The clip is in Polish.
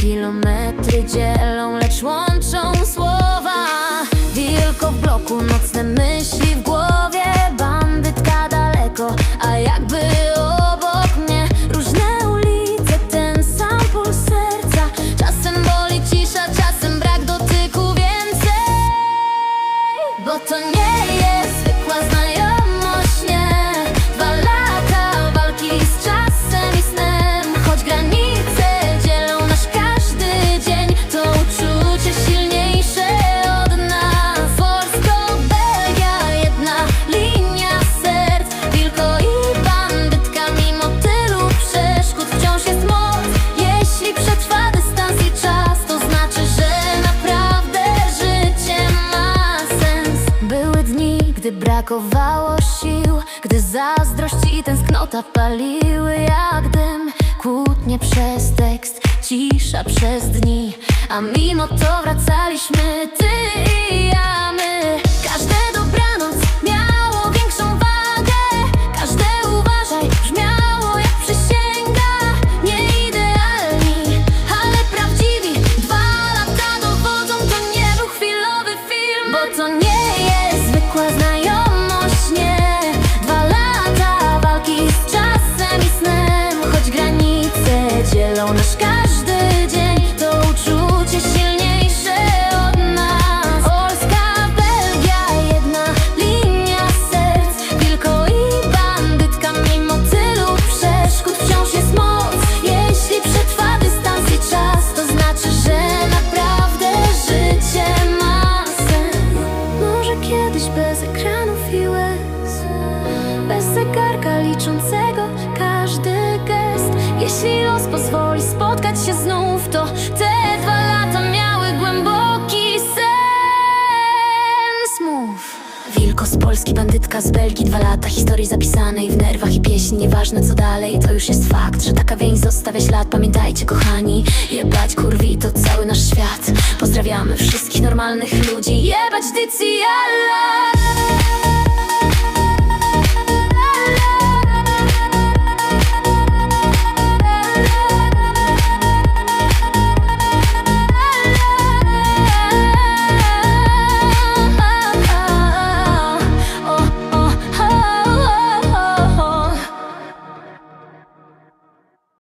Kilometry dzielą, lecz łączą słowa. Wielko w bloku, nocne myśli w głowie. Bandytka daleko, a jakby obok mnie Różne ulice, ten sam puls serca. Czasem boli cisza, czasem brak dotyku więcej. Bo to nie jest gdy brakowało sił Gdy zazdrość i tęsknota paliły jak dym Kłótnie przez tekst, cisza przez dni A mimo to wracaliśmy ty i ja my. Każde dobranoc miało większą wagę Każde uważaj brzmiało jak przysięga Nie idealni, ale prawdziwi. Dwa lata dowodzą, to nie był chwilowy film Bo to nie jest zwykła znajomość, Jeśli los pozwoli spotkać się znów To te dwa lata miały głęboki sens. Mów. Wilko z Polski, bandytka z Belgii Dwa lata historii zapisanej w nerwach i pieśni. Nieważne co dalej, to już jest fakt Że taka więź zostawia ślad. Pamiętajcie kochani Jebać kurwi to cały nasz świat. Pozdrawiamy wszystkich normalnych ludzi. Jebać dycji,